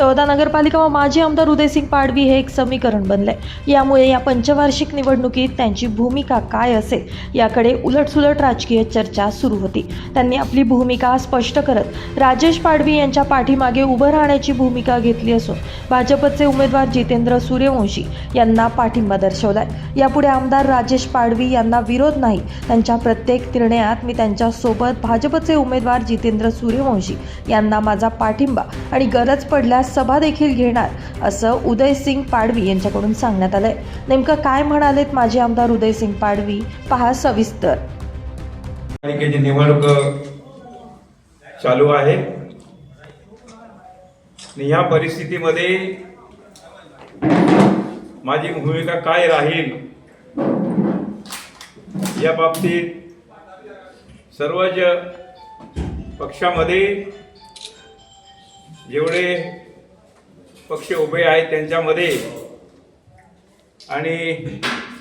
तळोदा नगरपालिका व माजी आमदार उदयसिंग पाडवी हे एक समीकरण बनले यामुळे या पंचवार्षिक निवडणुकीत त्यांची भूमिका काय असेल याकडे उलटसुलट राजकीय चर्चा सुरू होती. त्यांनी आपली भूमिका स्पष्ट करत राजेश पाडवी यांच्या पाठीमागे उभं राहण्याची भूमिका घेतली असून भाजपचे उमेदवार जितेंद्र सूर्यवंशी यांना पाठिंबा दर्शवलाय. यापुढे आमदार राजेश पाडवी यांना विरोध नाही. त्यांच्या प्रत्येक निर्णयात मी त्यांच्यासोबत भाजपचे उमेदवार जितेंद्र सूर्यवंशी यांना माझा पाठिंबा आणि गरज पडल्यास सभा देखील घेणार असं उदयसिंग पाडवी यांच्याकडून सांगण्यात आलंय. नेमकं काय म्हणालेत माजी आमदार उदयसिंग पाडवी? पहा सविस्तर. पालिकेची निवडणूक चालू आहे. या परिस्थितीमध्ये माझी भूमिका काय राहील या बाबतीत सर्वच पक्षामध्ये जेवढे पक्ष उभे आहेत त्यांच्यामध्ये. आणि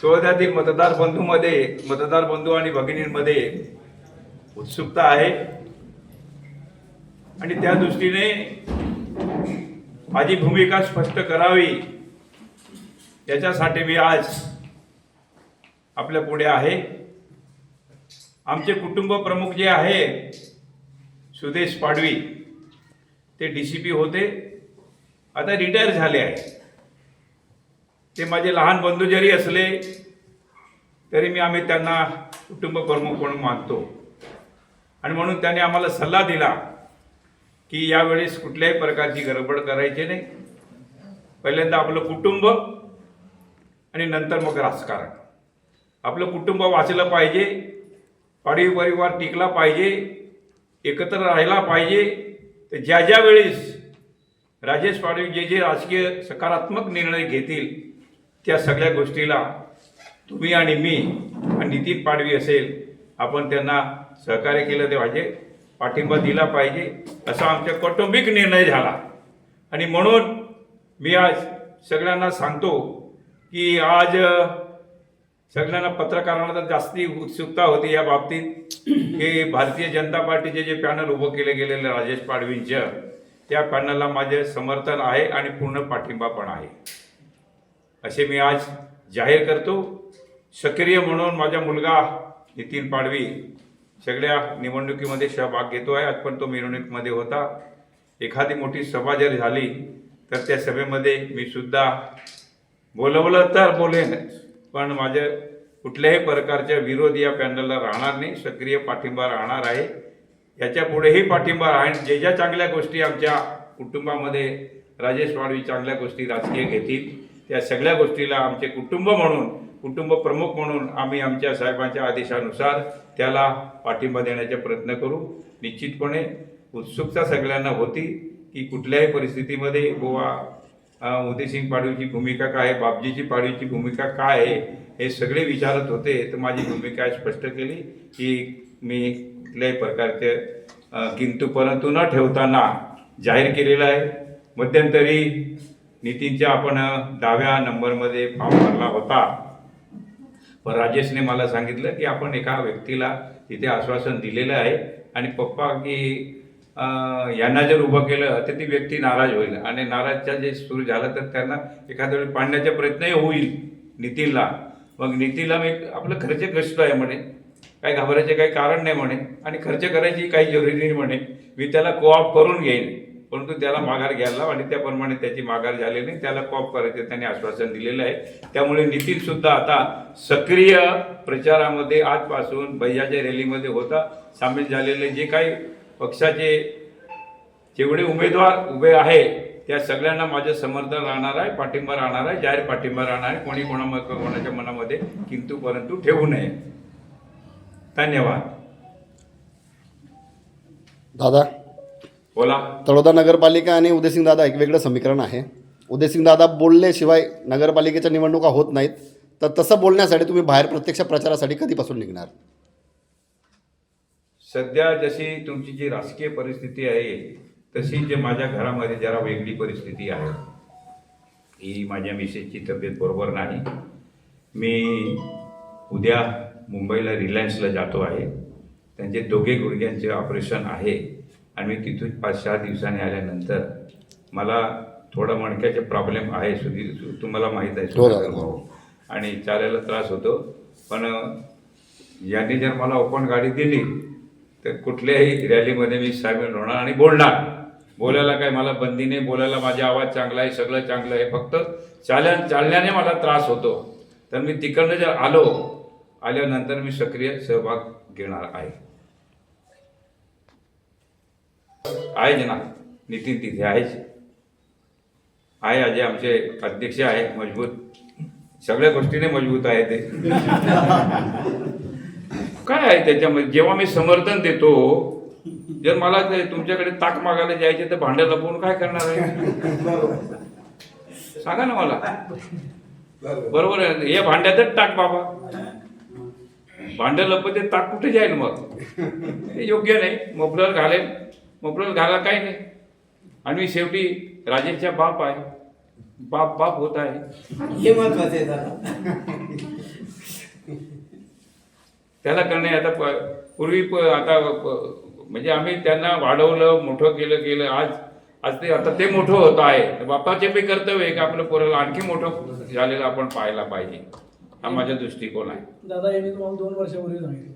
सोळ्यातील मतदार बंधूमध्ये मतदार बंधू आणि भगिनींमध्ये उत्सुकता आहे. आणि त्या दृष्टीने माझी भूमिका स्पष्ट करावी. याच्यासाठी मी आज आपल्या पुढे आहे. आमचे कुटुंब प्रमुख जे आहे सुदेश पाडवी ते डी सी पी होते. आता रिटायर झाले आहे. ते माझे लहान बंधू जरी असले तरी मी आम्ही त्यांना कुटुंब प्रमुख म्हणून मानतो. आणि म्हणून त्याने आम्हाला सल्ला दिला की यावेळेस कुठल्याही प्रकारची गडबड करायची नाही. पहिल्यांदा आपलं कुटुंब आणि नंतर मग राजकारण. आपलं कुटुंब वाचलं पाहिजे पाडवी परिवार टिकला पाहिजे एकत्र राहायला पाहिजे. तर ज्या ज्या वेळेस राजेश पाडवी जे जे राजकीय सकारात्मक निर्णय घेतील त्या सगळ्या गोष्टीला तुम्ही आणि मी आणि नितीन पाडवी असेल आपण त्यांना सहकार्य केलं ते पाहिजे पाठिंबा दिला पाहिजे असा आमचा कौटुंबिक निर्णय झाला. आणि म्हणून मी आज सगळ्यांना सांगतो की आज सगळ्यांना पत्रकारांना तर जास्ती उत्सुकता होती या बाबतीत की भारतीय जनता पार्टीचे जे पॅनल उभं केले गेलेले राजेश पाडवींच्या त्या पॅनलला माझे समर्थन आहे आणि पूर्ण पाठिंबा पण आहे. असे मी आज जाहीर करतो. सक्रिय म्हणून माझा मुलगा नितीन पाडवी सगळ्या निवडणुकीमध्ये सहभाग घेतो आहे. आज पण तो मिरवणुकीमध्ये होता. एखादी मोठी सभा जर झाली तर त्या सभेमध्ये मी सुद्धा बोलवलं तर बोलेन पण माझं कुठल्याही प्रकारच्या विरोध या पॅनलला राहणार नाही. सक्रिय पाठिंबा राहणार आहे. याच्या पुढेही पाठिंबा आणि जे ज्या चांगल्या गोष्टी आमच्या कुटुंबामध्ये राजेश पाडवी चांगल्या गोष्टी राजकीय घेतील त्या सगळ्या गोष्टीला आमचे कुटुंब म्हणून कुटुंब प्रमुख म्हणून आम्ही आमच्या साहेबांच्या आदेशानुसार त्याला पाठिंबा देण्याचा प्रयत्न करू. निश्चितपणे उत्सुकता सगळ्यांना होती की कुठल्याही परिस्थितीमध्ये गोवा उदयसिंग पाडवीची भूमिका काय आहे बापजीची पाडवीची भूमिका काय आहे हे सगळे विचारत होते. तर माझी भूमिका स्पष्ट केली की मी कुठल्याही प्रकारचे अ, किंतु परंतु न ठेवताना जाहीर केलेलं आहे. मध्यंतरी नितीनच्या आपण दहाव्या नंबरमध्ये फॉर्म भरला होता. पण राजेशने मला सांगितलं की आपण एका व्यक्तीला तिथे आश्वासन दिलेलं आहे आणि पप्पा की यांना जर उभं केलं तर ती व्यक्ती नाराज होईल. आणि नाराजच्या जे सुरू झालं तर त्यांना एखाद्या वेळी पाडण्याचा प्रयत्नही होईल नितीनला. मग नितीनला मी आपलं खर्च कष्ट आहे म्हणे. काही घाबरायचे काही कारण नाही म्हणे. आणि खर्च करायची काही जरुरी नाही म्हणे. मी त्याला कोऑप करून घेईन. परंतु त्याला माघार घ्यायला आणि त्याप्रमाणे त्याची माघार झाली नाही. त्याला कॉप करायचे त्यांनी आश्वासन दिलेलं आहे. त्यामुळे नितीन सुद्धा आता सक्रिय प्रचारामध्ये आजपासून भैयाच्या रॅलीमध्ये होता. सामील झालेले जे काही पक्षाचे जेवढे उमेदवार उभे आहे त्या सगळ्यांना माझं समर्थन राहणार आहे पाठिंबा राहणार आहे. जाहीर पाठिंबा राहणार आहे. कोणी कोणा कोणाच्या मनामध्ये किंतु परंतु ठेवू नये. धन्यवाद. दादा. बोला. तळोदा नगरपालिका आणि उदयसिंग दादा एक वेगळं समीकरण आहे. उदयसिंग दादा बोलल्याशिवाय नगरपालिकेच्या निवडणुका होत नाहीत तर तसं बोलण्यासाठी तुम्ही बाहेर प्रत्यक्ष प्रचारासाठी कधीपासून निघणार? सध्या जशी तुमची जी राजकीय परिस्थिती आहे तशी जे माझ्या घरामध्ये जरा वेगळी परिस्थिती आहे. ही माझ्या मिसेसची तब्येत बरोबर नाही. मी उद्या मुंबईला रिलायन्सला जातो आहे. त्यांचे दोघे गुडघ्यांचे ऑपरेशन आहे. आणि मी तिथून पाच सहा दिवसांनी आल्यानंतर मला थोडा मणक्याचे प्रॉब्लेम आहे सुधीर तुम्हाला माहीत आहे. हो, दादा. भाऊ आणि चालायला त्रास होतो. पण यांनी जर मला ओपन गाडी दिली तर कुठल्याही रॅलीमध्ये मी सामील होणार आणि बोलणार. बोलायला काय मला बंदी नाही बोलायला माझा आवाज चांगला आहे सगळं चांगलं आहे. फक्त चाल्या चालण्याने मला त्रास होतो. तर मी तिकडनं जर आलो आल्यानंतर मी सक्रिय सहभाग घेणार आहे. आहेच ना नितीन तिथे आहेच आहे अजय आमचे अध्यक्ष आहे मजबूत. सगळ्या गोष्टीने मजबूत आहे ते. काय आहे त्याच्यामध्ये? जेव्हा मी समर्थन देतो जर मला ते तुमच्याकडे ताक मागायला जायचे तर भांड्या लपवून काय करणार आहे? सांगा ना मला. बरोबर आहे. हे भांड्यातच टाक बाबा. भांडं लपते ताक कुठे जाईल मग? हे योग्य नाही. मोफलर घालेल. मोफलर घाला काही नाही. आणि मी शेवटी राजेशच्या बाप आहे. बाप बाप होत आहे. हे महत्वाचं आहे त्याला करणे आता पूर्वी आता म्हणजे आम्ही त्यांना वाढवलं मोठं केलं केलं. आज आज ते आता ते मोठं होत आहे. बापाचे बी कर्तव्य आहे की आपलं पोराला आणखी मोठं झालेलं आपण पाहायला पाहिजे. हा माझा दृष्टिकोन आहे. दादा हे मी तुम्हाला दोन वर्षापूर्वी सांगितलं.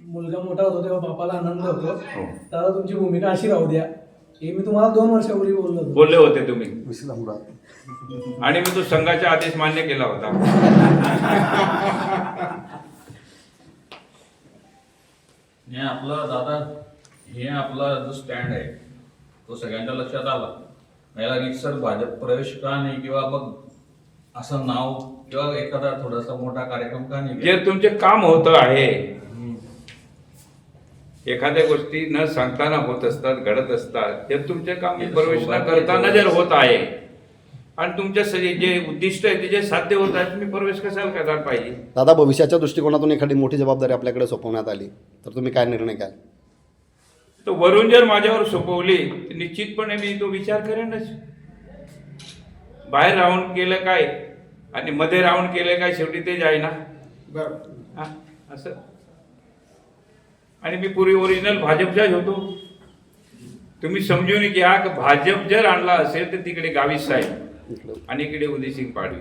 मुलगा मोठा होतो तेव्हा बापाला आनंद होतो. हो. दादा तुमची भूमिका अशी राहू द्या. हे मी तुम्हाला दोन वर्षापूर्वी बोललो होतो. बोलले होते तुम्ही. आणि मी तो संघाचा आदेश मान्य केला होता. हे आपलं दादा हे आपला जो स्टँड आहे तो सगळ्यांच्या लक्षात आला. याला रितसर भाजप प्रवेश का नाही किंवा मग असं नाव किंवा एखादा थोडासा मोठा कार्यक्रम का नाही जे तुमचे काम होत आहे. एखाद्या गोष्टी न सांगताना होत असतात घडत असतात ते तुमचे काम प्रवेश न करताना जर होत आहे. आणि तुमच्या सगळे जे उद्दिष्ट आहे ते जे साध्य होत आहे तुम्ही प्रवेश कशाला करायला पाहिजे? दादा भविष्याच्या दृष्टिकोनातून एखादी मोठी जबाबदारी आपल्याकडे सोपवण्यात आली तर तुम्ही काय निर्णय घ्याल? तर वरून जर माझ्यावर सोपवली तर निश्चितपणे मी तो विचार करेनच. बाहेर राहून केलं काय? आणि मध्ये राहून केलं काय शेवटी तेच आहे ना हा, असं. आणि मी पूर्वी ओरिजिनल भाजपचाच होतो. तुम्ही समजून घ्या की भाजप जर आणला असेल तर तिकडे गावी साहेब. आणि इकडे उदयसिंग पाडवी.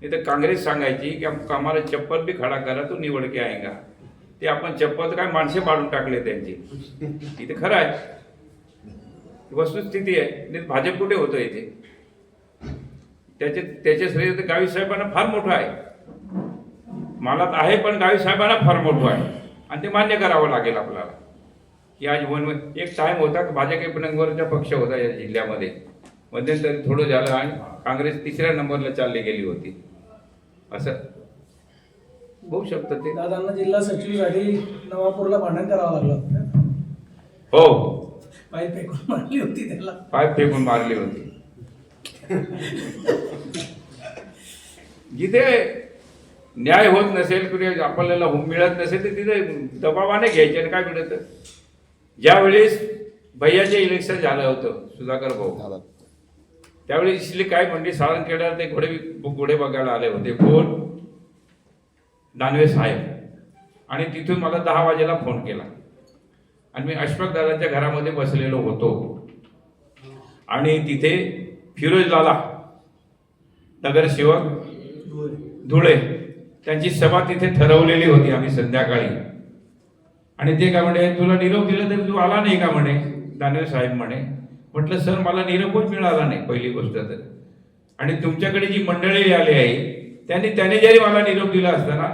नाही तर काँग्रेस सांगायची की आम- आम्हाला चप्पल बी खडा करा तो निवड के? आएगा ते आपण चप्पल काय माणसे पाडून टाकले त्यांची. इथे खरं आहे. वस्तुस्थिती आहे. भाजप कुठे होतं इथे? त्याचे त्याचे श्रेय तर गावी साहेबांना फार मोठं आहे. मला तर आहे पण गावी साहेबांना फार मोठं आहे. आणि ते मान्य करावं लागेल आपल्याला. की आज वन एक टाइम होता की भाजप नंबरचा पक्ष होता या जिल्ह्यामध्ये. मध्यंतरी थोडं झालं आणि काँग्रेस तिसऱ्या नंबरला चालली गेली होती. असं. होऊ शकतं ते. दादांना जिल्हा सचिवसाठी नवापूरला भांडण करावं लागलं. होतं. हो. पाईप फेकून मारली होती त्याला. पाय फेकून मारली होती. जिथे न्याय होत नसेल कुठे आपल्याला हुम मिळत नसेल तर तिथे दबावाने घ्यायचे आणि काय मिळत ज्यावेळेस भैयाचे इलेक्शन झालं होतं सुधाकर भाऊ. त्यावेळी इसली काय म्हणली? सावंतखेड्याला ते घोडे घोडे बघायला आले होते. कोण? दानवे साहेब. आणि तिथून मला दहा वाजेला फोन केला. आणि मी अशफाक दादांच्या घरामध्ये बसलेलो होतो. आणि तिथे फिरोज लाला नगरसेवक धुळे. त्यांची सभा तिथे ठरवलेली होती आम्ही संध्याकाळी. आणि ते काय म्हणे तुला निरोप दिला तरी तू आला नाही का म्हणे? दानवे साहेब म्हणे. म्हटलं सर मला निरोपच मिळाला नाही पहिली गोष्ट तर. आणि तुमच्याकडे जी मंडळी आली आहे त्यांनी त्याने जरी मला निरोप दिला असता ना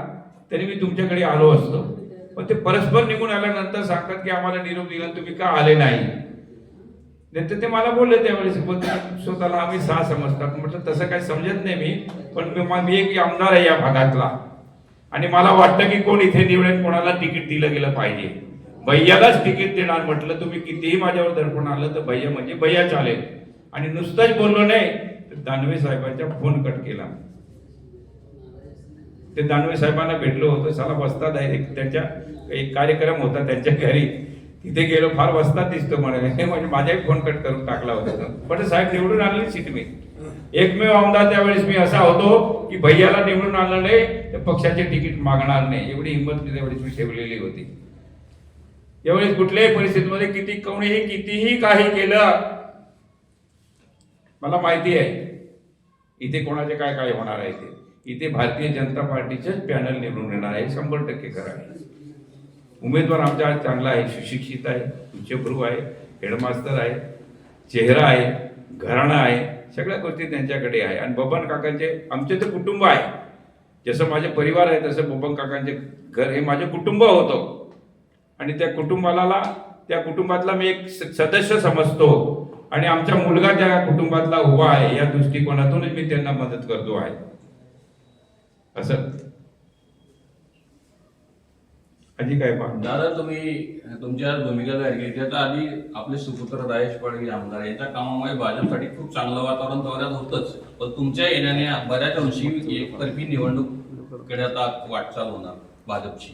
तरी मी तुमच्याकडे आलो असतो. पण ते परस्पर निघून आल्यानंतर सांगतात की आम्हाला निरोप दिला तुम्ही का आले नाही? नंतर ते मला बोलले त्यावेळेस स्वतःला आम्ही सहा समजतात. म्हटलं तसं काही समजत नाही मी पण मी- एक आमदार आहे या भागातला. आणि मला वाटतं की कोण इथे निवडेल कोणाला तिकीट दिलं गेलं पाहिजे. भैयालाच तिकीट देणार म्हटलं तुम्ही कितीही माझ्यावर दडपण आलं तर भैया म्हणजे भैया चालेल. आणि नुसतंच बोललो नाही तर दानवे साहेबांचा फोन कट केला. ते दानवे साहेबांना भेटलो होतो साला बसता आहे त्यांच्या एक कार्यक्रम होता त्यांच्या घरी. तिथे गेलो फार वस्तात दिसतो म्हणाले हे म्हणजे माझाही फोन कट करून टाकला होता. पण साहेब निवडून आणली सीट मी. एकमेव आमदार त्यावेळेस मी असा होतो की भैयाला निवडून आणलं नाही तर पक्षाचे तिकीट मागणार नाही. एवढी हिंमत मी त्यावेळेस मी ठेवलेली होती. यावेळेस कुठल्याही परिस्थितीमध्ये किती कोणीही कितीही काही केलं मला माहिती आहे इथे कोणाचे काय काय होणार आहे ते. इथे भारतीय जनता पार्टीचे पॅनल निवडून येणार आहे शंभर टक्के खरं आहे. उमेदवार आमचा चांगला आहे सुशिक्षित आहे उच्चभ्रू आहे हेडमास्तर आहे चेहरा आहे घराणा आहे सगळ्या गोष्टी त्यांच्याकडे आहे. आणि बबन काकांचे आमचे ते कुटुंब आहे. जसं माझे परिवार आहे तसं बबन काकांचे घर हे माझे कुटुंब होतं. आणि त्या कुटुंबाला त्या कुटुंबातला मी एक स- सदस्य समजतो. आणि आमचा मुलगा त्या कुटुंबातला उभा आहे या दृष्टिकोनातूनच मी त्यांना मदत करतो आहे. असं. आधी काय पहा दादा तुम्ही तुमच्या भूमिका जाहीर केली. त्याच्या आधी आपले सुपुत्र राजेश पाडवी आमदार यांच्या कामामुळे भाजपसाठी खूप चांगलं वातावरण दौऱ्यात होतंच. पण तुमच्या येण्याने बऱ्याच अंशी एकतर्फी निवडणुकीकडे आता वाटचाल होणार भाजपची.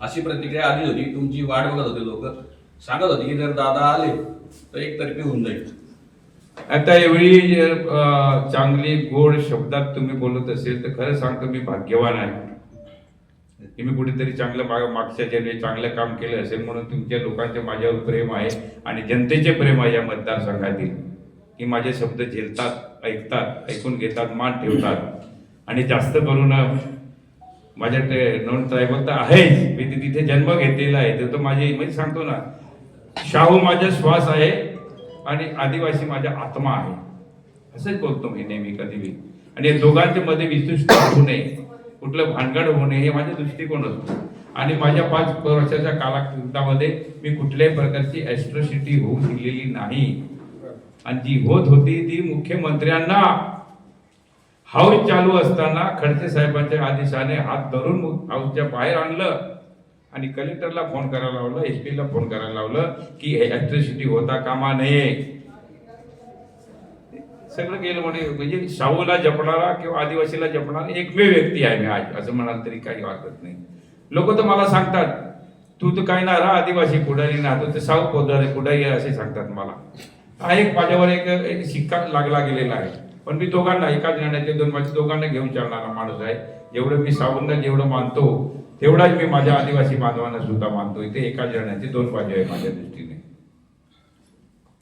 अशी प्रतिक्रिया आली होती. तुमची वाट बघत होते लोक. सांगत होते की जर दादा आले तर एकतर्फी होऊन जाईल. आता एवढी चांगली गोड शब्दात तुम्ही बोलत असेल तर खरं सांगतो मी भाग्यवान आहे. तुम्ही मी कुठेतरी चांगलं माग- मागच्या जन्मी चांगलं काम केलं असेल म्हणून तुमच्या लोकांचे माझ्यावर प्रेम आहे आणि जनतेचे प्रेम आहे या मतदारसंघातील. की माझे शब्द झेलतात ऐकतात ऐकून घेतात मान ठेवतात. आणि जास्त करून माझ्या ते नॉन ट्रायबल तर आहेच. मी ते तिथे जन्म घेतलेला आहे. ते तर माझे म्हणजे सांगतो ना. शाहू माझा श्वास आहे आणि आदिवासी माझा आत्मा आहे. असंच बोलतो मी नेहमी कधी आणि या दोघांच्या मध्ये विशिष्ट होऊ नये. कुठलं भानगड होणे हे माझा दृष्टिकोन असतो आणि माझ्या पाच वर्षाच्या कालावधीमध्ये मी कुठल्याही प्रकारची ॲस्ट्रॉसिटी होऊ दिलेली नाही. आणि जी होत होती ती मुख्यमंत्र्यांना हाऊस चालू असताना खडसे साहेबांच्या आदेशाने हात धरून हाऊसच्या बाहेर आणलं. आणि कलेक्टरला फोन करायला लावलं एस पीला फोन करायला लावलं की हे ॲक्ट्रिसिटी होता कामा नये. सगळं केलं म्हणे म्हणजे शाहूला जपणारा किंवा आदिवासीला जपणारा एकमेव व्यक्ती आहे मी आज असं म्हणाल तरी काही वाटत नाही. लोक तर मला सांगतात तू तर काय ना राहा आदिवासी पुढारी ना तू तर शाहू पुढारी पुढारी असे सांगतात मला. हा एक माझ्यावर एक एक शिक्का लागला गेलेला आहे. पण मी दोघांना एकाच निर्णयाचे दोन माझ्या दोघांना घेऊन चालणारा माणूस आहे. जेवढं मी सावंत जेवढं मानतो तेवढाच मी माझ्या आदिवासी बांधवांना सुद्धा मानतो. इथे एका जणांची दोन बाजू आहे माझ्या दृष्टीने.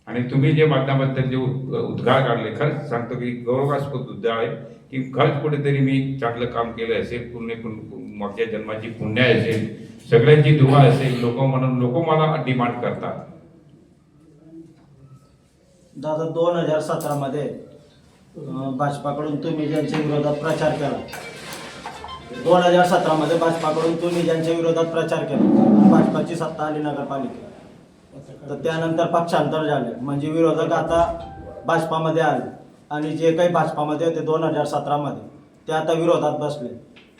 आणि तुम्ही जे मतदाबद्दल जे उद्गार काढले खरंच सांगतो की गौरवास्पद उद्गार आहे की खरंच कुठेतरी मी चांगलं काम केलं असेल पुण्य मागच्या जन्माची पुण्य असेल सगळ्यांची दुवा असेल लोक म्हणून लोक मला डिमांड करतात. दादा दोन हजार सतरामध्ये भाजपाकडून तुम्ही ज्यांच्या विरोधात प्रचार केला दोन हजार सतरामध्ये भाजपाकडून तुम्ही ज्यांच्या विरोधात प्रचार केला भाजपाची सत्ता आली नगरपालिकेत. तर त्यानंतर पक्षांतर झाले. म्हणजे विरोधक आता भाजपामध्ये आले. आणि जे काही भाजपामध्ये होते दोन हजार सतरामध्ये ते आता विरोधात बसले.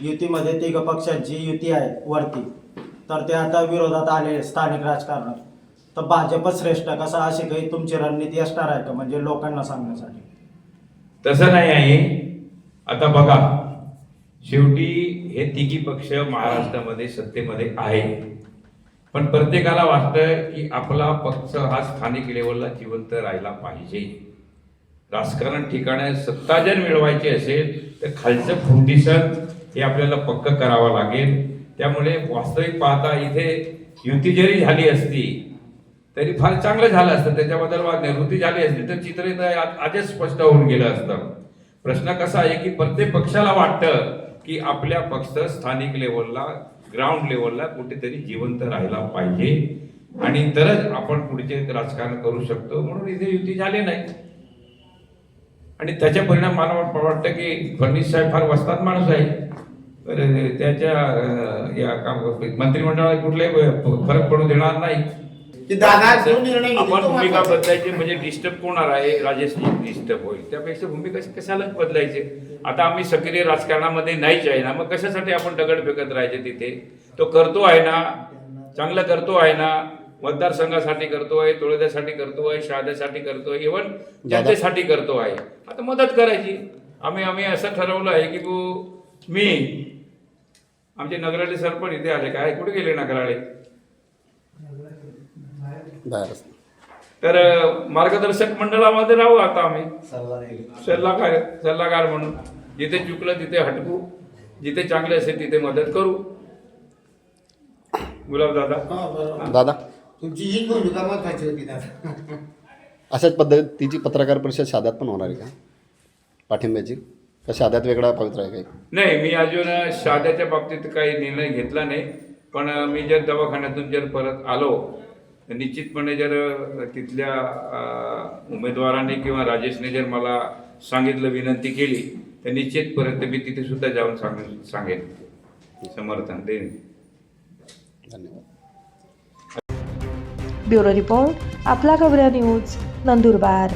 युतीमध्ये तिघ पक्षांची युती आहे वरती. तर ते आता विरोधात आले स्थानिक राजकारणात. तर भाजप श्रेष्ठ कसा अशी काही तुमची रणनीती असणार आहे का? म्हणजे लोकांना सांगण्यासाठी. तसं नाही आहे. आता बघा शेवटी हे तिघी पक्ष महाराष्ट्रामध्ये सत्तेमध्ये आहे पण प्रत्येकाला वाटतं की आपला पक्ष हा स्थानिक लेवलला जिवंत राहायला पाहिजे. राजकारण ठिकाणी सत्ता जर मिळवायची असेल तर खालचं फाउंडेशन हे आपल्याला पक्क करावं लागेल. त्यामुळे वास्तविक पाहता इथे युती जरी झाली असती तरी फार चांगलं झालं असतं. त्याच्याबद्दल वाद नाही झाली असती तर चित्र आजच आधीच स्पष्ट होऊन गेलं असतं. प्रश्न कसा आहे की प्रत्येक पक्षाला वाटतं की आपल्या पक्ष स्थानिक लेवलला ग्राउंड लेवलला कुठेतरी जिवंत राहायला पाहिजे. आणि तरच आपण पुढचे राजकारण करू शकतो. म्हणून इथे युती झाली नाही. आणि त्याच्या परिणाम मला वाटतं की फडणवीस साहेब फार वस्तात माणूस आहे तर त्याच्या या काम मंत्रिमंडळात कुठलाही फरक पडू देणार नाही. ते दादा जो निर्णय घेतील आपण तो भूमिका महत्त्वाचा. बदलायची म्हणजे डिस्टर्ब होणार आहे राजेशजी डिस्टर्ब होईल. त्यापेक्षा भूमिका कशाला बदलायचे? आता आम्ही सक्रिय राजकारणामध्ये नाहीच आहे ना मग कशासाठी आपण दगड फेकत राहायचे तिथे? तो करतो आहे ना चांगलं करतो आहे ना मतदारसंघासाठी करतोय तुळजासाठी करतोय शहाद्यासाठी करतोय इव्हन जनतेसाठी करतो आहे. आता मदत करायची. आम्ही आम्ही असं ठरवलं आहे की तू मी आमचे नगराळे सर पण इथे आले. काय कुठे गेले नगराळे तर मार्गदर्शक मंडळामध्ये राहू आता आम्ही. सल्लागार सल्लागार म्हणून. जिथे चुकलं तिथे हटकू जिथे चांगले असेल तिथे मदत करू. गुलाब दादा. हा, बरोबर. दादा. तुमची हीच भूमिका महत्वाची होती दादा. अशाच पद्धतीची पत्रकार परिषद शाद्यात पण होणार आहे का? पाठिंब्याची? का शाद्यात वेगळा पवित्र आहे काही? नाही मी अजून शाद्याच्या बाबतीत काही निर्णय घेतला नाही. पण मी जर दवाखान्यातून जर परत आलो तर निश्चितपणे जर तिथल्या उमेदवाराने उमेदवारांनी किंवा राजेशने जर मला सांगितलं विनंती केली तर निश्चितपर्यंत मी तिथे सुद्धा जाऊन सांग सांगेन. समर्थन देईन. धन्यवाद ब्युरो रिपोर्ट आपला खबऱ्या न्यूज नंदुरबार.